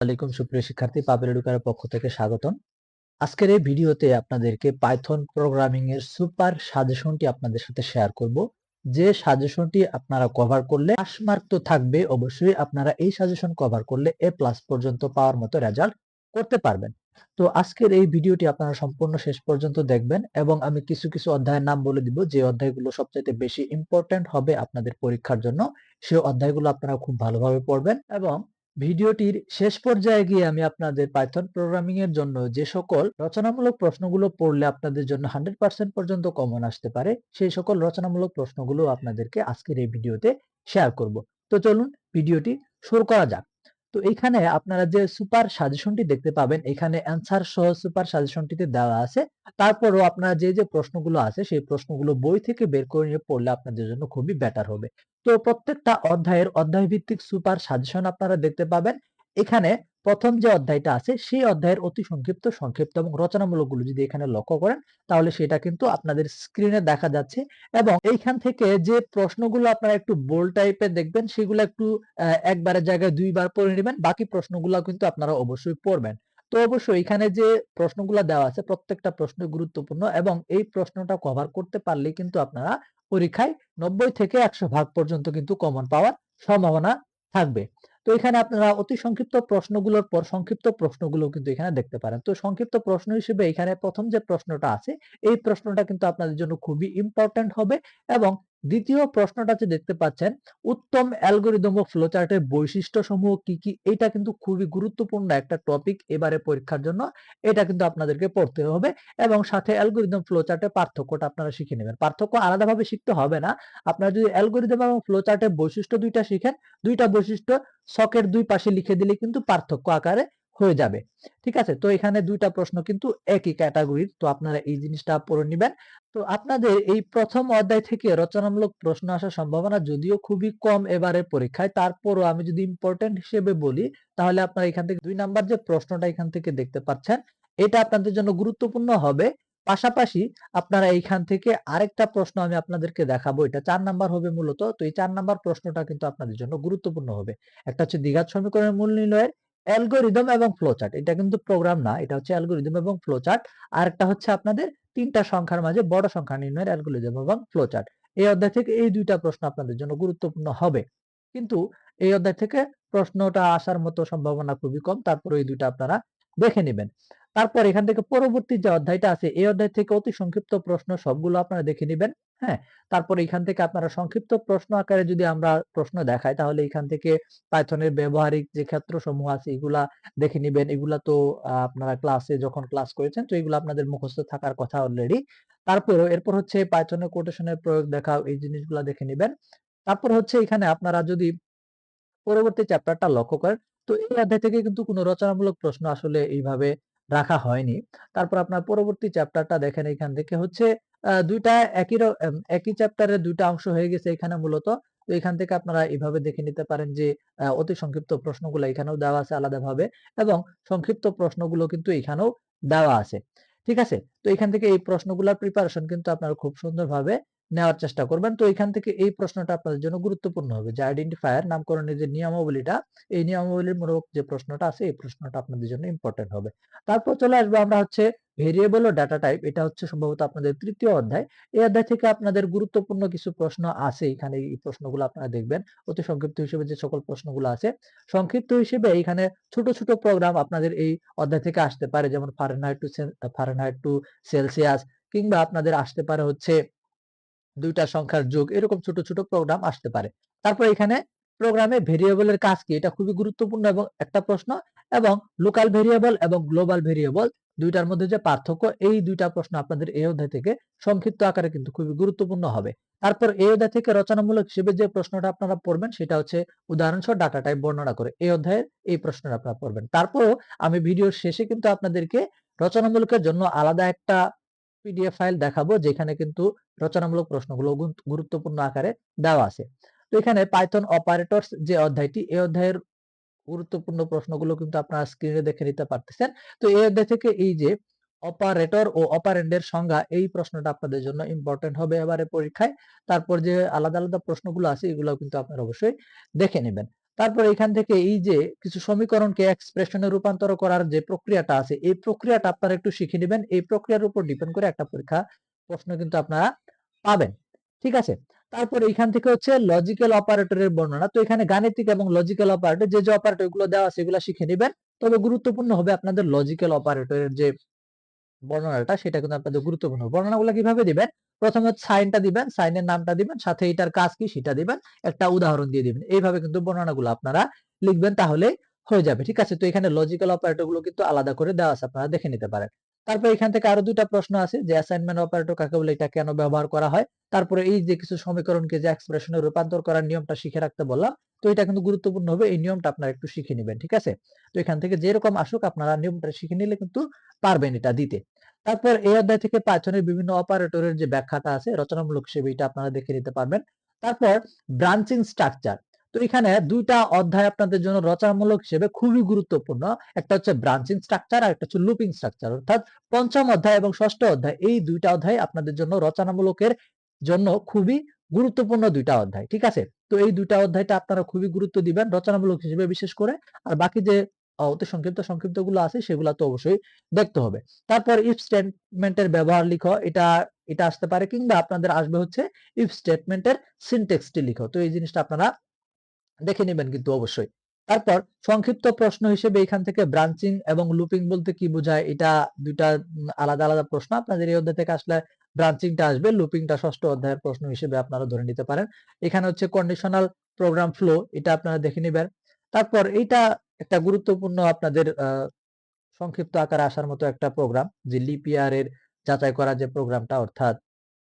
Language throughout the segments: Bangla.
আলাইকুম সুপ্রিয় শিক্ষার্থী, পাবেল এডুকারের পক্ষ থেকে স্বাগতম। আজকের এই ভিডিওতে আপনাদেরকে পাইথন প্রোগ্রামিং এর সুপার সাজেশনটি আপনাদের সাথে শেয়ার করব। যে সাজেশনটি আপনারা কভার করলে পাস মার্ক তো থাকবে, অবশ্যই আপনারা এই সাজেশন কভার করলে এ প্লাস পর্যন্ত পাওয়ার মতো রেজাল্ট করতে পারবেন। তো আজকের এই ভিডিওটি আপনারা সম্পূর্ণ শেষ পর্যন্ত দেখবেন এবং আমি কিছু কিছু অধ্যায়ের নাম বলে দিব। যে অধ্যায়গুলো সবচেয়ে বেশি ইম্পর্টেন্ট হবে আপনাদের পরীক্ষার জন্য সেই অধ্যায়গুলো আপনারা খুব ভালোভাবে পড়বেন এবং ভিডিওটির শেষ পর্যায়ে গিয়ে আমি আপনাদের পাইথন প্রোগ্রামিং এর জন্য যে সকল রচনামূলক প্রশ্নগুলো পড়লে আপনাদের জন্য হান্ড্রেড পার্সেন্ট পর্যন্ত কমন আসতে পারে, সেই সকল রচনামূলক প্রশ্নগুলো আপনাদেরকে আজকের এই ভিডিওতে শেয়ার করব। তো চলুন ভিডিওটি শুরু করা যাক। তো এখানে আপনারা যে সুপার সাজেশনটি দেখতে পাবেন, এখানে অ্যান্সার সহ সুপার সাজেশনটিতে দেওয়া আছে। তারপরও আপনারা যে যে প্রশ্নগুলো আছে, সেই প্রশ্নগুলো বই থেকে বের করে নিয়ে পড়লে আপনাদের জন্য খুবই বেটার হবে। তো প্রত্যেকটা অধ্যায়ের অধ্যায় ভিত্তিক সুপার সাজেশন আপনারা দেখতে পাবেন। এখানে প্রথম যে অধ্যায়টা আছে, সেই অধ্যায়ের অতি সংক্ষিপ্ত সংক্ষিপ্ত এবং রচনামূলকগুলো যদি এখানে লক্ষ্য করেন, তাহলে সেটা কিন্তু আপনাদের স্ক্রিনে দেখা যাচ্ছে এবং এইখান থেকে যে প্রশ্নগুলো আপনারা একটু বোল টাইপের দেখবেন, সেগুলো একটু একবারের জায়গায় দুইবার পড়ে নেবেন, বাকি প্রশ্নগুলো কিন্তু আপনারা অবশ্যই পড়বেন। তো অবশ্যই এখানে যে প্রশ্নগুলো দেওয়া আছে, প্রত্যেকটা প্রশ্ন গুরুত্বপূর্ণ এবং এই প্রশ্নটা কভার করতে পারলে কিন্তু আপনারা পরীক্ষায় নব্বই থেকে একশো ভাগ পর্যন্ত কিন্তু কমন পাওয়ার সম্ভাবনা থাকবে। তো এখানে আপনারা অতি সংক্ষিপ্ত প্রশ্নগুলোর পর সংক্ষিপ্ত প্রশ্নগুলো কিন্তু এখানে দেখতে পারেন। তো সংক্ষিপ্ত প্রশ্ন হিসেবে এখানে প্রথম যে প্রশ্নটা আছে, এই প্রশ্নটা কিন্তু আপনাদের জন্য খুবই ইম্পর্টেন্ট হবে এবং দ্বিতীয় প্রশ্নটা যে দেখতে পাচ্ছেন, উত্তম অ্যালগোরিদম ও ফ্লোচার্টের বৈশিষ্ট্য সমূহ কি কি? এটা কিন্তু খুবই গুরুত্বপূর্ণ একটা টপিক এবারে পরীক্ষার জন্য। এটা কিন্তু আপনাদেরকে পড়তে হবে এবং সাথে অ্যালগোরিদম ফ্লোচার্টের পার্থক্যটা আপনারা শিখে নেবেন। পার্থক্য আলাদাভাবে শিখতে হবে না। আপনারা যদি অ্যালগোরিদম এবং ফ্লোচার্টের বৈশিষ্ট্য দুইটা শিখেন, দুইটা বৈশিষ্ট্য সকের দুই পাশে লিখে দিলে কিন্তু পার্থক্য আকারে হয়ে যাবে। ঠিক আছে? তো এখানে দুইটা প্রশ্ন কিন্তু একই ক্যাটাগরির তো আপনারা এই জিনিসটা পড়ে নেবেন। তো আপনাদের এই প্রথম অধ্যায় থেকে রচনামূলক প্রশ্ন আসার সম্ভাবনা যদিও খুবই কম এবারে পরীক্ষায়, তারপরও আমি যদি ইম্পর্টেন্ট হিসেবে বলি, তাহলে আপনারা এখান থেকে দুই নাম্বার যে প্রশ্নটা এখান থেকে দেখতে পাচ্ছেন, এটা আপনাদের জন্য গুরুত্বপূর্ণ হবে। পাশাপাশি আপনারা এইখান থেকে আরেকটা প্রশ্ন আমি আপনাদেরকে দেখাবো। এটা চার নাম্বার হবে মূলত। তো এই চার নাম্বার প্রশ্নটা কিন্তু আপনাদের জন্য গুরুত্বপূর্ণ হবে। একটা হচ্ছে দ্বিঘাত সমীকরণের মূল নির্ণয়ের অ্যালগোরিদম এবং ফ্লোচার্ট। এটা কিন্তু প্রোগ্রাম না, এটা হচ্ছে অ্যালগোরিদম এবং ফ্লোচার্ট। আর একটা হচ্ছে আপনাদের তিনটা সংখ্যার মাঝে বড় সংখ্যা নির্ণয়ের অ্যালগোরিদম এবং ফ্লোচার্ট। এই অধ্যায় থেকে এই দুইটা প্রশ্ন আপনাদের জন্য গুরুত্বপূর্ণ হবে। কিন্তু এই অধ্যায় থেকে প্রশ্নটা আসার মতো সম্ভাবনা খুবই কম, তারপরে এই দুইটা আপনারা দেখে নেবেন। তারপর এখান থেকে পরবর্তী যে অধ্যায়টা আছে, এই অধ্যায় থেকে অতি সংক্ষিপ্ত প্রশ্ন সবগুলো আপনারা দেখে নেবেন হ্যাঁ? তারপর এখান থেকে আপনারা সংক্ষিপ্ত প্রশ্ন আকারে যদি আমরা প্রশ্ন দেখাই, তাহলে এখান থেকে পাইথনের ব্যবহারিক যে ক্ষেত্র সমূহ আছে, এগুলা দেখে নেবেন। এগুলা তো আপনারা ক্লাসে যখন ক্লাস করেছেন, তো এগুলো আপনাদের মুখস্থ থাকার কথা অলরেডি তারপরও এরপর হচ্ছে পাইথনের কোটেশনের প্রয়োগ দেখা এই জিনিসগুলা দেখে নেবেন। তারপর হচ্ছে এখানে আপনারা যদি পরবর্তী চ্যাপ্টারটা লক্ষ্য করেন, তো এই অধ্যায় থেকে কিন্তু কোনো রচনামূলক প্রশ্ন আসলে এইভাবে রাখা হয়নি। তারপর আপনার পরবর্তী চ্যাপ্টারটা দেখেন এখান থেকে হচ্ছে দুইটা একই একই চ্যাপ্টারের দুইটা অংশ হয়ে গেছে এখানে মূলত। তো এখান থেকে আপনারা এইভাবে দেখে নিতে পারেন যে অতি সংক্ষিপ্ত প্রশ্নগুলো এখানেও দেওয়া আছে আলাদাভাবে এবং সংক্ষিপ্ত প্রশ্নগুলো কিন্তু এখানেও দেওয়া আছে। ঠিক আছে? তো এখান থেকে এই প্রশ্নগুলোর প্রিপারেশন কিন্তু আপনারা খুব সুন্দরভাবে নেওয়ার চেষ্টা করবেন। তো এখান থেকে এই প্রশ্নটা আপনাদের জন্য গুরুত্বপূর্ণ হবে যে আইডেন্টিফায়ার নামকরণের যে নিয়মাবলীটা, এই নিয়মাবলীর মূলক যে প্রশ্নটা আছে, এই প্রশ্নটা আপনাদের জন্য ইম্পর্টেন্ট হবে। তারপর চলে আসব আমরা হচ্ছে ভেরিয়েবল ও ডাটা টাইপ এটা হচ্ছে সম্ভবত আপনাদের তৃতীয় অধ্যায়। এই অধ্যায় থেকে আপনাদের গুরুত্বপূর্ণ কিছু প্রশ্ন আছে। এখানে এই প্রশ্নগুলো আপনারা দেখবেন। অতি সংক্ষিপ্ত হিসেবে যে সকল প্রশ্নগুলো আছে, সংক্ষিপ্ত হিসেবে এখানে ছোট ছোট প্রোগ্রাম আপনাদের এই অধ্যায় থেকে আসতে পারে। যেমন Fahrenheit to Fahrenheit to Celsius কিংবা আপনাদের আসতে পারে হচ্ছে দুইটা সংখ্যার যোগ, এরকম ছোট ছোট প্রোগ্রাম আসতে পারে। তারপর এখানে প্রোগ্রামে ভেরিয়েবলের কাজ কি? এটা খুবই গুরুত্বপূর্ণ এবং একটা প্রশ্ন, এবং লোকাল ভেরিয়েবল এবং গ্লোবাল ভেরিয়েবল দুইটার মধ্যে যে পার্থক্য, এই দুইটা প্রশ্ন আপনাদের এই অধ্যায় থেকে সংক্ষিপ্ত আকারে কিন্তু খুবই গুরুত্বপূর্ণ হবে। তারপর এই অধ্যায় থেকে রচনামূলক হিসেবে যে প্রশ্নটা আপনারা পড়বেন, সেটা হচ্ছে উদাহরণসহ ডাটা টাইপ বর্ণনা করে। এই অধ্যায়ের এই প্রশ্নটা আপনারা পড়বেন। তারপরও আমি ভিডিওর শেষে কিন্তু আপনাদেরকে রচনামূলকের জন্য আলাদা একটা পিডিএফ ফাইল দেখাবো, যেখানে কিন্তু রচনামূলক প্রশ্নগুলো গুরুত্বপূর্ণ আকারে দেওয়া আছে। তো এখানে পাইথন অপারেটরস যে অধ্যায়টি, এই অধ্যায়ের গুরুত্বপূর্ণ প্রশ্নগুলো কিন্তু আপনারা স্ক্রিনে দেখে নিতে পারতেছেন। তো এই অধ্যায় থেকে এই যে অপারেটর ও অপারেন্ডের সংজ্ঞা, এই প্রশ্নটা আপনাদের জন্য ইম্পর্টেন্ট হবে এবারে পরীক্ষায়। তারপর যে আলাদা আলাদা প্রশ্নগুলো আছে এগুলো কিন্তু আপনারা অবশ্যই দেখে নেবেন। তারপর এখান থেকে এই যে কিছু সমীকরণকে এক্সপ্রেশনে রূপান্তর করার যে প্রক্রিয়াটা আছে, এই প্রক্রিয়াটা আপনারা একটু শিখে নেবেন। এই প্রক্রিয়ার উপর ডিপেন্ড করে একটা পরীক্ষা, প্রশ্ন কিন্তু আপনারা পাবেন। ঠিক আছে? তারপর এখান থেকে হচ্ছে লজিক্যাল অপারেটরের বর্ণনা। তো এখানে গাণিতিক এবং লজিক্যাল অপারেটর যে যে অপারেটরগুলো দেওয়া আছে এগুলো শিখে নেবেন। তবে গুরুত্বপূর্ণ হবে আপনাদের লজিক্যাল অপারেটরের যে বর্ণনাটা সেটা কিন্তু আপনাদের গুরুত্বপূর্ণ। বর্ণনাগুলো কীভাবে দিবেন? প্রথমে সাইনটা দিবেন, সাইনের নামটা দিবেন, সাথে এটার কাজ কি সেটা দিবেন, একটা উদাহরণ দিয়ে দিবেন। এইভাবে কিন্তু বর্ণনাগুলো আপনারা লিখবেন তাহলে হয়ে যাবে, ঠিক আছে? তো এখানে লজিক্যাল অপারেটরগুলো কিন্তু আলাদা করে দেওয়া আছে, আপনারা দেখে নিতে পারেন। তারপর এখান থেকে আরও দুইটা প্রশ্ন আছে যে অ্যাসাইনমেন্ট অপারেটর কাকে বলে, এটা কেন ব্যবহার করা হয়? তারপরে এই যে কিছু সমীকরণকে যে এক্সপ্রেশনে রূপান্তর করার নিয়মটা শিখে রাখতে বললাম, তো এটা কিন্তু গুরুত্বপূর্ণ হবে, এই নিয়মটা আপনারা একটু শিখে নেবেন, ঠিক আছে? তো এখান থেকে যেরকম আসুক, আপনারা নিয়মটা শিখে নিলে কিন্তু পারবেন এটা দিতে। তারপর এই অধ্যায় থেকে পাইথনের বিভিন্ন অপারেটরের যে ব্যাখ্যাটা আছে, রচনামূলক হিসেবে এটা আপনারা দেখে নিতে পারবেন। তারপর ব্রাঞ্চিং স্ট্রাকচার তো এখানে দুইটা অধ্যায় আপনাদের জন্য রচনামূলক হিসেবে খুবই গুরুত্বপূর্ণ। একটা হচ্ছে ব্রাঞ্চিং স্ট্রাকচার আর একটা হচ্ছে লুপিং স্ট্রাকচার অর্থাৎ পঞ্চম অধ্যায় এবং ষষ্ঠ অধ্যায় এই দুইটা অধ্যায় আপনাদের জন্য রচনামূলকের জন্য খুবই গুরুত্বপূর্ণ দুইটা অধ্যায়, ঠিক আছে? তো এই দুইটা অধ্যায়টা আপনারা খুবই গুরুত্ব দিবেন রচনামূলক হিসেবে বিশেষ করে। আর বাকি যে অতি সংক্ষিপ্ত সংক্ষিপ্তগুলো আছে সেগুলো তো অবশ্যই দেখতে হবে। তারপর ইফ স্টেটমেন্টের ব্যবহার লিখো। এটা এটা আসতে পারে কিংবা আপনাদের আসবে হচ্ছে ইফ স্টেটমেন্টের সিনটেক্সটি লিখো। তো এই জিনিসটা আপনারা দেখে নেবেন কিন্তু অবশ্যই। তারপর সংক্ষিপ্ত প্রশ্ন হিসেবে এখান থেকে ব্রাঞ্চিং এবং লুপিং বলতে কি বোঝায়, এটা দুইটা আলাদা আলাদা প্রশ্ন। আপনাদের এই অধ্যায় থেকে আসলে ব্রাঞ্চিংটা আসবে লুপিংটা ষষ্ঠ অধ্যায়ের প্রশ্ন হিসেবে আপনারা ধরে নিতে পারেন। এখানে হচ্ছে কন্ডিশনাল প্রোগ্রাম ফ্লো এটা আপনারা দেখে নেবেন। তারপর এইটা একটা গুরুত্বপূর্ণ আপনাদের সংক্ষিপ্ত আকারে আসার মতো একটা প্রোগ্রাম যে লিপিয়ার এর যাচাই করা যে প্রোগ্রামটা অর্থাৎ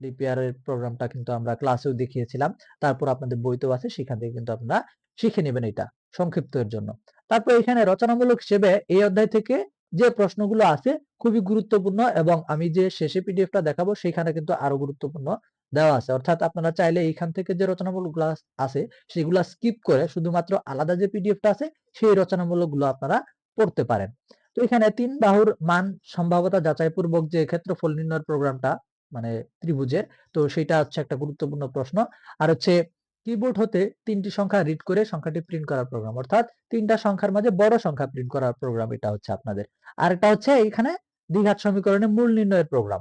লিপিয়ার এর প্রোগ্রামটা কিন্তু আমরা ক্লাসেও দেখিয়েছিলাম। তারপর আপনাদের বইতেও আছে, সেখান থেকে কিন্তু আপনারা শিখে নেবেন এটা সংক্ষিপ্ত এর জন্য। তারপর এখানে রচনামূলক হিসেবে এই অধ্যায় থেকে যে প্রশ্নগুলো আছে খুবই গুরুত্বপূর্ণ এবং আমি যে শেষে পিডিএফটা দেখাবো, সেখানে কিন্তু আরও গুরুত্বপূর্ণ দেওয়া আছে। অর্থাৎ আপনারা চাইলে এইখান থেকে যে রচনামূলকগুলো আছে, সেগুলো স্কিপ করে শুধুমাত্র আলাদা যে পিডিএফটা আছে, সেই রচনামূলকগুলো আপনারা পড়তে পারেন। তো এখানে তিন বাহুর মান সম্ভাবতা যাচাই পূর্বক যে ক্ষেত্রফল নির্ণয়ের প্রোগ্রামটা মানে ত্রিভুজের। তো সেটা হচ্ছে একটা গুরুত্বপূর্ণ প্রশ্ন। আর হচ্ছে কিবোর্ড হতে তিনটি সংখ্যা রিড করে সংখ্যাটি প্রিন্ট করার প্রোগ্রাম অর্থাৎ তিনটা সংখ্যার মাঝে বড় সংখ্যা প্রিন্ট করার প্রোগ্রাম এটা হচ্ছে আপনাদের। আর এটা হচ্ছে এখানে দ্বিঘাত সমীকরণে মূল নির্ণয়ের প্রোগ্রাম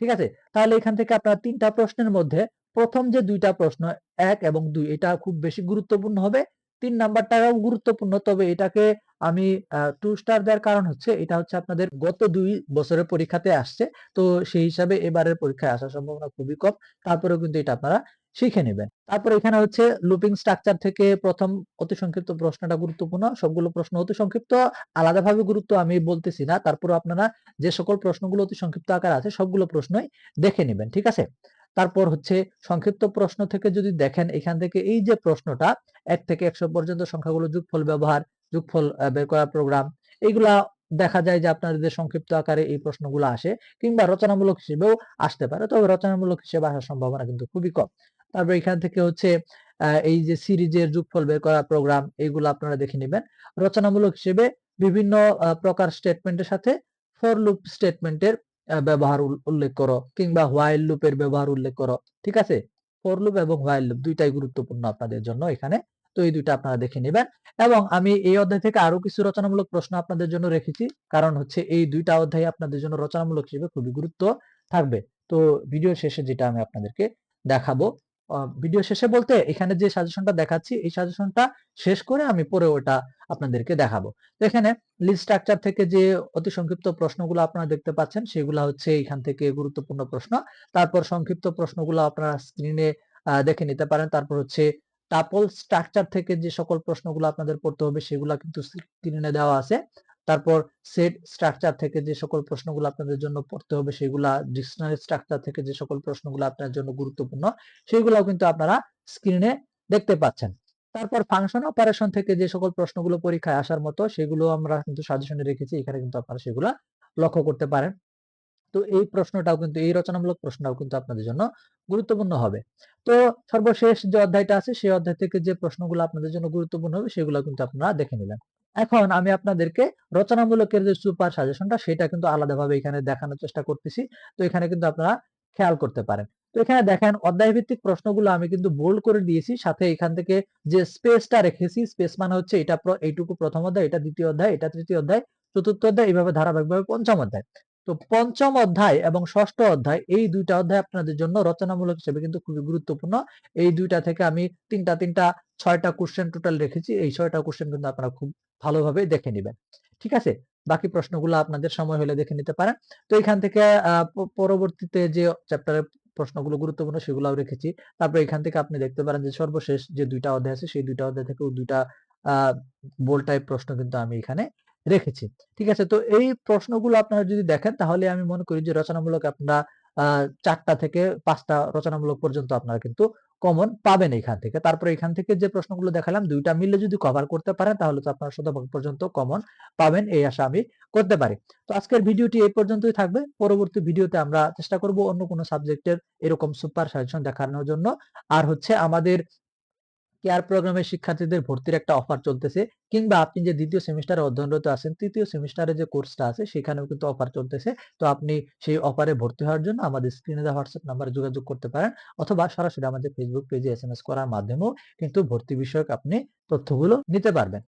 ঠিক আছে? তাহলে এখান থেকে আপনার তিনটা প্রশ্নের মধ্যে প্রথম যে দুইটা প্রশ্ন, এক এবং দুই, এটা খুব বেশি গুরুত্বপূর্ণ হবে। তিন নাম্বারটাও গুরুত্বপূর্ণ। তবে এটাকে আমি টু স্টার দেওয়ার কারণ হচ্ছে এটা হচ্ছে আপনাদের গত দুই বছরের পরীক্ষাতে আসছে। তো সেই হিসাবে এবারের পরীক্ষায় আসার সম্ভাবনা খুবই কম। তারপরেও কিন্তু এটা আপনারা শিখে নেবেন। তারপর এখানে হচ্ছে লুপিং স্ট্রাকচার থেকে প্রথম অতি সংক্ষিপ্ত প্রশ্নটা গুরুত্বপূর্ণ। সবগুলো প্রশ্ন অতি সংক্ষিপ্ত, আলাদাভাবে গুরুত্ব আমি বলতেছি না। তারপর আপনারা যে সকল প্রশ্নগুলো অতি সংক্ষিপ্ত আকার আছে, সবগুলো প্রশ্নই দেখে নেবেন, ঠিক আছে? তারপর হচ্ছে সংক্ষিপ্ত প্রশ্ন থেকে যদি দেখেন, এখান থেকে এই যে প্রশ্নটা, এক থেকে একশো পর্যন্ত সংখ্যাগুলো যুগফল ব্যবহার, যুগফল বের করার প্রোগ্রাম এইগুলা দেখা যায় যে আপনাদের সংক্ষিপ্ত আকারে এই প্রশ্নগুলো আসে কিংবা রচনামূলক হিসেবেও আসতে পারে। তবে রচনামূলক হিসেবে আসার সম্ভাবনা কিন্তু খুবই কম। তারপর এখান থেকে হচ্ছে এই যে সিরিজের যুগফল বের করা প্রোগ্রাম এইগুলো আপনারা দেখে নেবেন। রচনামূলক হিসেবে বিভিন্ন প্রকার স্টেটমেন্টের সাথে ফর লুপ স্টেটমেন্টের ব্যবহার উল্লেখ করো কিংবা হোয়াইল লুপের ব্যবহার উল্লেখ করো, ঠিক আছে? ফর লুপ এবং হোয়াইল লুপ দুইটাই গুরুত্বপূর্ণ আপনাদের জন্য এখানে। তো এই দুইটা আপনারা দেখে নেবেন এবং আমি এই অধ্যায় থেকে আরও কিছু রচনামূলক প্রশ্ন আপনাদের জন্য রেখেছি। কারণ হচ্ছে এই দুইটা অধ্যায় আপনাদের জন্য রচনামূলক হিসেবে খুবই গুরুত্ব থাকবে। তো ভিডিও শেষে যেটা আমি আপনাদেরকে দেখাবো ভিডিও শেষে বলতে এখানে যে সাজেশনটা দেখাচ্ছি, এই সাজেশনটা শেষ করে আমি পরে ওটা আপনাদেরকে দেখাবো। তো এখানে লিস্ট স্ট্রাকচার থেকে যে অতি সংক্ষিপ্ত প্রশ্নগুলো আপনারা দেখতে পাচ্ছেন, সেগুলো হচ্ছে এখান থেকে গুরুত্বপূর্ণ প্রশ্ন। তারপর সংক্ষিপ্ত প্রশ্নগুলো আপনারা স্ক্রিনে দেখে নিতে পারেন। তারপর হচ্ছে টাপল স্ট্রাকচার থেকে যে সকল প্রশ্নগুলো আপনাদের পড়তে হবে, সেগুলো কিন্তু স্ক্রিনে দেওয়া আছে। তারপর সেট স্ট্রাকচার থেকে যে সকল প্রশ্নগুলো আপনাদের জন্য পড়তে হবে, সেগুলা ডিকশনারি স্ট্রাকচার থেকে যে সকল প্রশ্নগুলো আপনার জন্য গুরুত্বপূর্ণ, সেগুলোও কিন্তু আপনারা স্ক্রিনে দেখতে পাচ্ছেন। তারপর ফাংশন অপারেশন থেকে যে সকল প্রশ্নগুলো পরীক্ষায় আসার মতো, সেগুলো আমরা কিন্তু সাজেশনে রেখেছি, এখানে কিন্তু আপনারা সেগুলো লক্ষ্য করতে পারেন। তো এই প্রশ্নটাও কিন্তু, এই রচনামূলক প্রশ্নটাও কিন্তু আপনাদের জন্য গুরুত্বপূর্ণ হবে। তো সর্বশেষ যে অধ্যায়টা আছে, সেই অধ্যায় থেকে যে প্রশ্নগুলো আপনাদের জন্য গুরুত্বপূর্ণ হবে, সেগুলো কিন্তু আপনারা দেখে নিলেন। এখন আমি আপনাদেরকে রচনামূলকের যে সুপার সাজেশনটা সেটা কিন্তু আলাদাভাবে এখানে দেখানোর চেষ্টা করতেছি। তো এখানে কিন্তু আপনারা খেয়াল করতে পারেন। তো এখানে দেখেন অধ্যায় ভিত্তিক প্রশ্নগুলো আমি কিন্তু বোল্ড করে দিয়েছি। সাথে এখান থেকে যে স্পেসটা রেখেছি স্পেস মানে হচ্ছে এটা এইটুকু প্রথম অধ্যায়, এটা দ্বিতীয় অধ্যায়, এটা তৃতীয় অধ্যায়, চতুর্থ অধ্যায়, এইভাবে ধারাবাহিকভাবে পঞ্চম অধ্যায়। তো পঞ্চম অধ্যায় এবং ষষ্ঠ অধ্যায়, এই দুইটা অধ্যায় আপনাদের জন্য রচনামূলক হিসেবে কিন্তু খুবই গুরুত্বপূর্ণ। এই দুইটা থেকে আমি তিনটা তিনটা, ছয়টা কোশ্চেন টোটাল রেখেছি। এই ছয়টা কোশ্চেন কিন্তু আপনারা খুব ভালোভাবে দেখে নেবেন। ঠিক আছে? বাকি প্রশ্নগুলো আপনাদের সময় হলে দেখে নিতে পারেন। তো এখান থেকে পরবর্তীতে যে চ্যাপ্টারের প্রশ্নগুলো গুরুত্বপূর্ণ সেগুলোও রেখেছি। তারপরে এখান থেকে আপনি দেখতে পারেন যে সর্বশেষ যে দুইটা অধ্যায় আছে, সেই দুইটা অধ্যায় থেকেও দুইটা বোল টাইপ প্রশ্ন কিন্তু আমি এখানে রেখেছি। ঠিক আছে? তো এই প্রশ্নগুলো আপনারা যদি দেখেন, তাহলে আমি মনে করি যে রচনামূলক আপনারা চারটা থেকে পাঁচটা রচনামূলক পর্যন্ত আপনারা কিন্তু কমন পাবেন এখান থেকে। তারপরে এখান থেকে যে প্রশ্নগুলো দেখালাম, দুইটা মিলে যদি কভার করতে পারেন, তাহলে তো আপনারা শতভাগ পর্যন্ত কমন পাবেন, এই আশা আমি করতে পারি। তো আজকের ভিডিওটি এই পর্যন্তই থাকবে। পরবর্তী ভিডিওতে আমরা চেষ্টা করব অন্য কোনো সাবজেক্টের এরকম সুপার সাজেশন দেখানোর জন্য। আর হচ্ছে আমাদের কেয়ার প্রোগ্রামের শিক্ষার্থীদের ভর্তির একটা অফার চলতেছে, কিংবা আপনি যে দ্বিতীয় সেমিস্টারে অধ্যয়নরত আছেন, তৃতীয় সেমিস্টারে যে কোর্সটা আছে, সেখানেও কিন্তু অফার চলতেছে। তো আপনি সেই অফারে ভর্তি হওয়ার জন্য আমাদের স্ক্রিনে দেওয়া হোয়াটসঅ্যাপ নাম্বারে যোগাযোগ করতে পারেন, অথবা সরাসরি আমাদের ফেসবুক পেজে এস করার মাধ্যমেও কিন্তু ভর্তি বিষয়ক আপনি তথ্যগুলো নিতে পারবেন।